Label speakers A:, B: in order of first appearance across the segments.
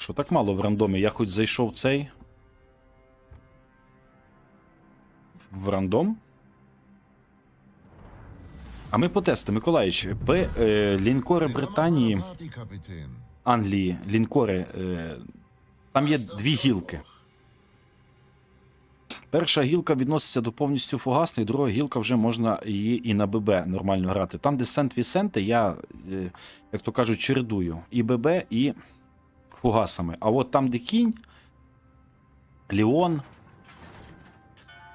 A: Що так мало в рандомі? Я хоч зайшов цей. В рандом. А ми потестимо, Миколаївич. П, е, лінкори Британії, Англії, лінкори. Е, там є дві гілки. Перша гілка відноситься до повністю фугасної, друга гілка вже можна її і на ББ нормально грати. Там, де Сент Вісенте, я, е, як то кажуть, чередую і ББ, і фугасами. А от там, де кінь, Ліон,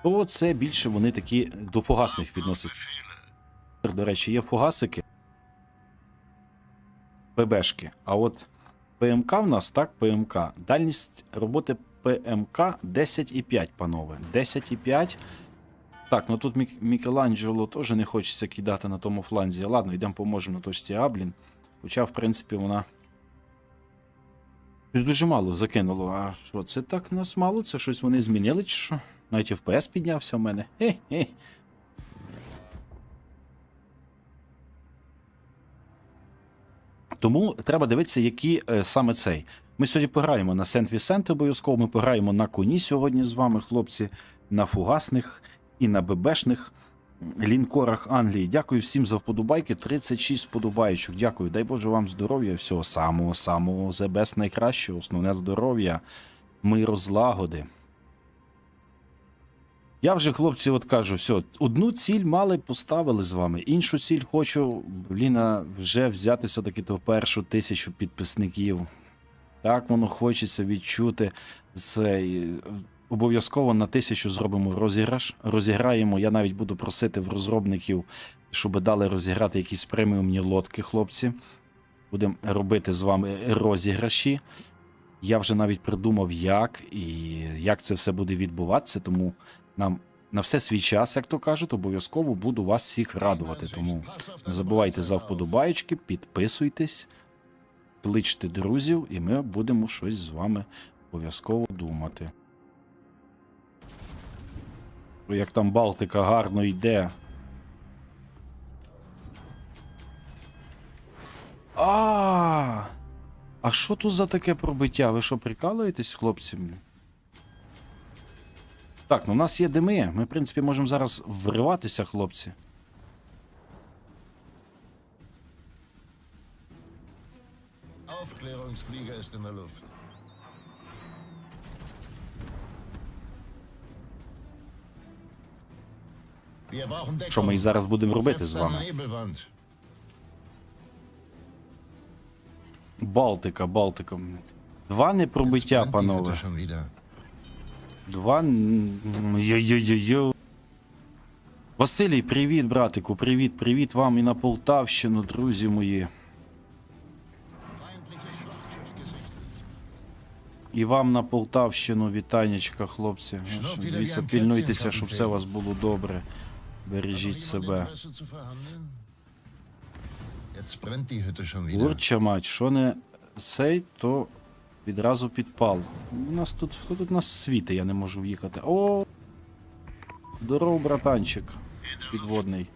A: то це більше вони такі до фугасних відносяться. До речі, є фугасики, ПБшки. А от ПМК в нас так, ПМК. Дальність роботи ПМК 10,5, панове. 10,5. Так, ну тут Мік- Мікеланджело теж не хочеться кидати на тому фланзі. Ладно, йдемо поможемо на точці А, блін. Хоча, в принципі, вона. Щось Дуже мало закинуло. А що, це так нас мало? Це щось вони змінили, чи що? Навіть FPS піднявся в мене. Хе-хе. Тому треба дивитися, які е, саме цей. Ми сьогодні пограємо на Сент Вісенте обов'язково. Ми пограємо на коні сьогодні з вами, хлопці, на фугасних і на ББшних лінкорах Англії. Дякую всім за вподобайки. 36 вподобайчик. Дякую. Дай Боже вам здоров'я, всього самого, самого best найкращого, основне здоров'я, миру, злагоди. Я вже, хлопці, от кажу, все, одну ціль мали поставили з вами, іншу ціль хочу, бліна, вже взяти все-таки ту першу тисячу підписників. Так воно хочеться відчути. Це обов'язково на тисячу зробимо розіграш. Розіграємо. Я навіть буду просити в розробників, щоб дали розіграти якісь преміумні лодки, хлопці. Будемо робити з вами розіграші. Я вже навіть придумав, як і як це все буде відбуватися, тому нам на все свій час, як то кажуть, обов'язково буду вас всіх радувати. Тому не забувайте за вподобаєчки, підписуйтесь, кличте друзів, і ми будемо щось з вами обов'язково думати. Як там Балтика гарно йде. А! А що тут за таке пробиття? Ви що, прикалуєтесь, хлопці? Так, ну у нас є дими. Ми, в принципі, можемо зараз вриватися, хлопці.
B: Aufklärungsflieger ist in der Luft.
A: Що ми і зараз будемо робити з вами? Балтика, Балтика. Два непробиття, панове. Два. Йо-йо-йо-йо. Василій, привіт, братику. Привіт, привіт вам і на Полтавщину, друзі мої. І вам на Полтавщину вітаннячка, хлопці. Дивіться, пільнуйтеся, щоб все у вас було добре. Бережіть себе. Курча мать, що не цей, то відразу підпал. У нас тут хто тут нас світи, я не можу в'їхати. О! Здоров, братанчик. Підводний.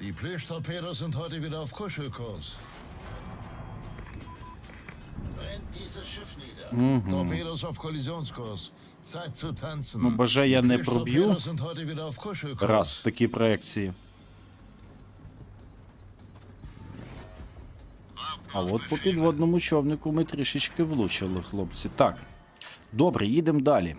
B: Die Plüschtorpedos sind heute wieder auf Kuschelkurs. Schiff nieder. Torpedos auf Kollisionskurs. Zeit zu tanzen.
A: Ну, боже, я не проб'ю. Раз в такій проекції. А от по підводному човнику ми трішечки влучили, хлопці. Так. Добре, їдемо далі.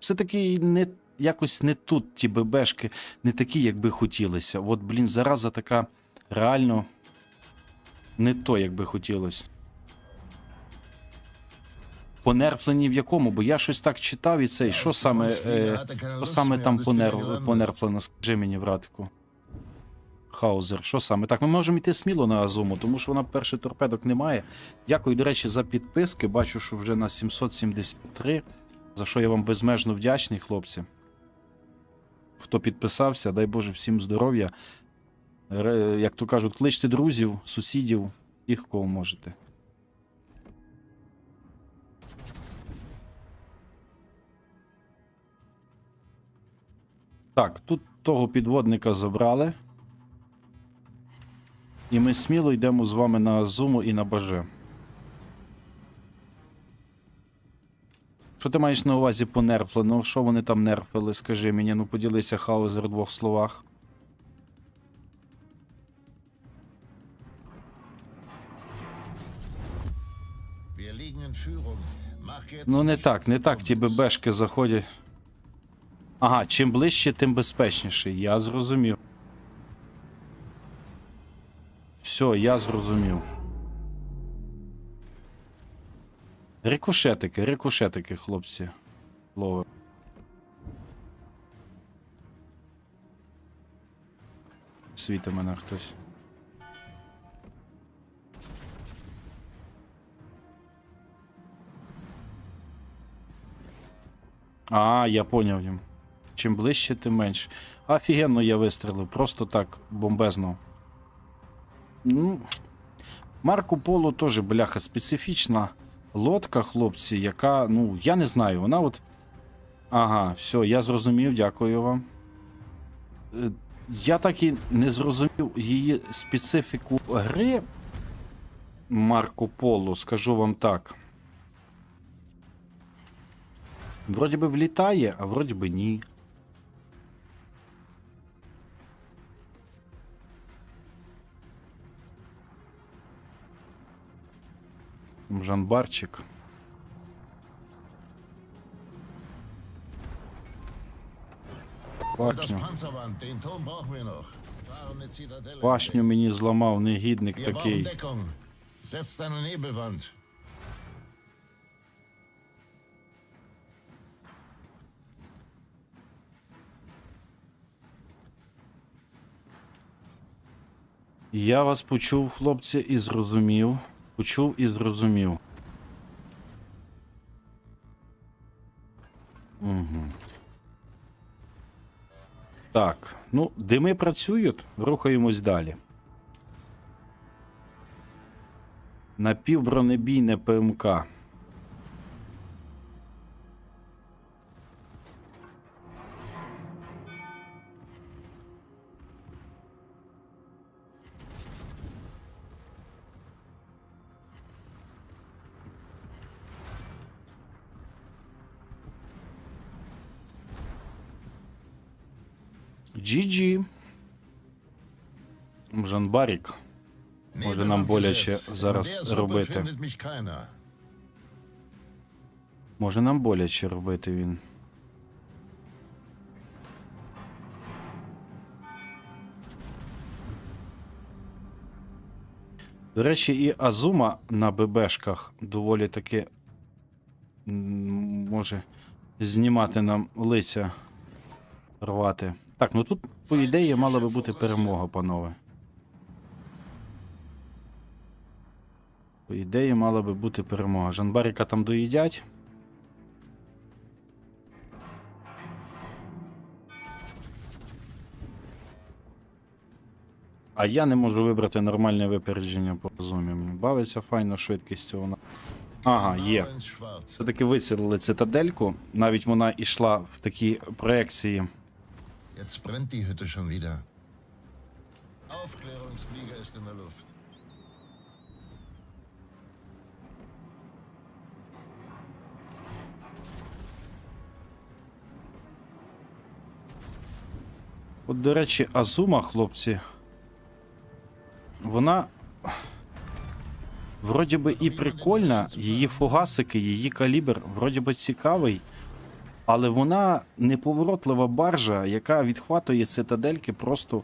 A: Все-таки не, якось не тут ті ББшки, не такі, як би хотілося. От, блін, зараза така реально не то, як би хотілося. Понерфлені в якому? Бо я щось так читав і цей. Що саме, е, що саме там понер, понерфлено? Скажи мені, братику. Хаузер, що саме? Так, ми можемо йти сміло на Азуму, тому що вона перший торпедок немає. Дякую, до речі, за підписки. Бачу, що вже на 773. За що я вам безмежно вдячний, хлопці. Хто підписався, дай Боже всім здоров'я. Як то кажуть, кличте друзів, сусідів, тих, кого можете. Так, тут того підводника забрали. І ми сміло йдемо з вами на Азуму і на Баже. Що ти маєш на увазі по нерфли? Ну, що вони там нерфили, скажи мені, ну поділися Хаузер в двох словах. Ну не так, не так ті. ББшки заходять. Ага, чим ближче, тим безпечніше. Я зрозумів. Все, я зрозумів. Рикошетики, рикошетики, хлопці. Лови. Світи мене хтось. А, я поняв їм. Чим ближче, тим менше. Офігенно я вистрілив, просто так бомбезно. Ну, Марко Поло теж, бляха, специфічна лодка, хлопці, яка, ну, я не знаю, вона от. Ага, все, я зрозумів, дякую вам. Е, Я так і не зрозумів її специфіку гри Марко Поло, скажу вам так. Вроді би влітає, а вроді би ні. Там Жанбарчик. Башню. Башню мені зламав негідник такий. Я вас почув, хлопці, і зрозумів. Почув і зрозумів. Угу. Так, ну, дими працюють, рухаємось далі. Напівбронебійне ПМК. GG. Жанбарік. Може, нам боляче зараз робити. Може нам боляче робити він. До речі, і Азума на ББшках доволі таки може знімати нам лиця рвати. Так, ну тут, по ідеї, мала би бути перемога, панове. По ідеї, мала би бути перемога. Жанбаріка там доїдять. А я не можу вибрати нормальне випередження по зумі. Бавиться файно швидкістю вона. Ага, є. Все-таки висілили цитадельку. Навіть вона йшла в такій проекції.
B: Jetzt brennt die Hütte schon wieder. Aufklärungsflieger ist in der Luft.
A: От, до речі, Азума, хлопці. Вона. Вроді би і прикольна, її фугасики, її калібр, вроді би цікавий. Але вона неповоротлива баржа, яка відхватує цитадельки просто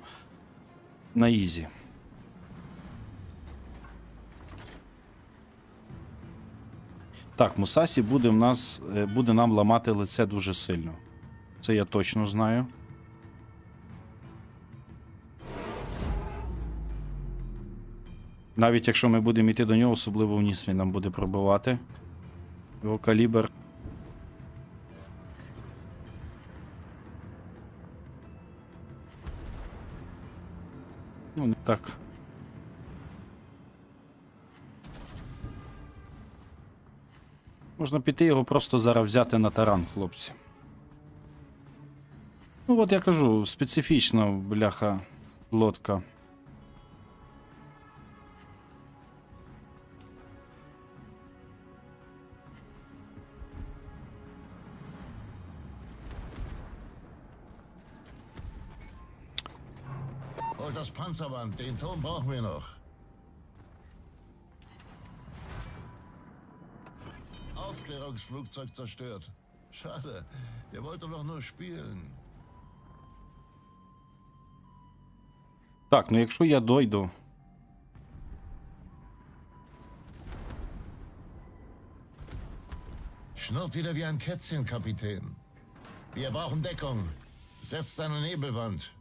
A: на ізі. Так, Мусасі буде в нас е, буде нам ламати лице дуже сильно. Це я точно знаю. Навіть якщо ми будемо йти до нього, особливо вниз він нам буде пробивати. Його калібр. Ну, не так. Можна піти його просто зараз взяти на таран, хлопці. Ну, от я кажу, специфічна бляха лодка.
B: Holt das Panzerband, den Turm brauchen wir noch. Aufklärungsflugzeug zerstört. Schade, der wollte doch nur spielen.
A: Так, ну якщо я дойду.
B: Schnurrt wieder wie ein Kätzchen, Kapitän. Wir brauchen Deckung. Setzt eine Nebelwand.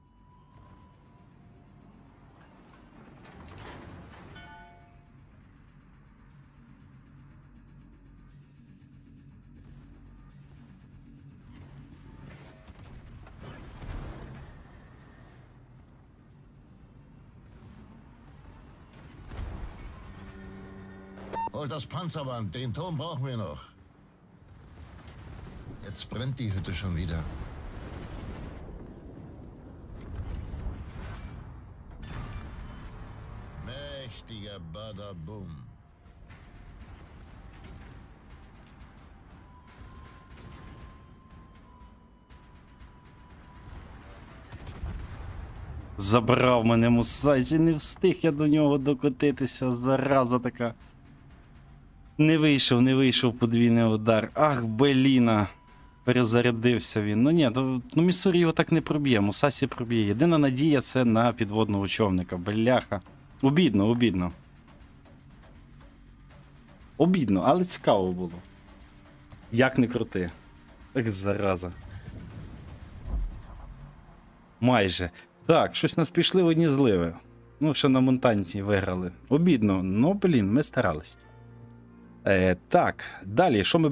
B: Holt das Panzerband, den Turm brauchen wir noch. Jetzt brennt die Hütte schon wieder. Mächtiger Badabum.
A: Забрав мене мусайці, не встиг я до нього докотитися, зараза така. Не вийшов, не вийшов подвійний удар. Ах, Беліна. Перезарядився він. Ну ні, то, ну Міссурі його так не проб'є, Мусасі проб'є. Єдина надія це на підводного човника. Бляха. Обідно, обідно. Обідно, але цікаво було. Як не крути. Ех, зараза. Майже. Так, щось нас пішли в одні зливи. Ну, ще на Монтанці виграли. Обідно, ну блін, ми старались. Е, так, далі, що ми беремо?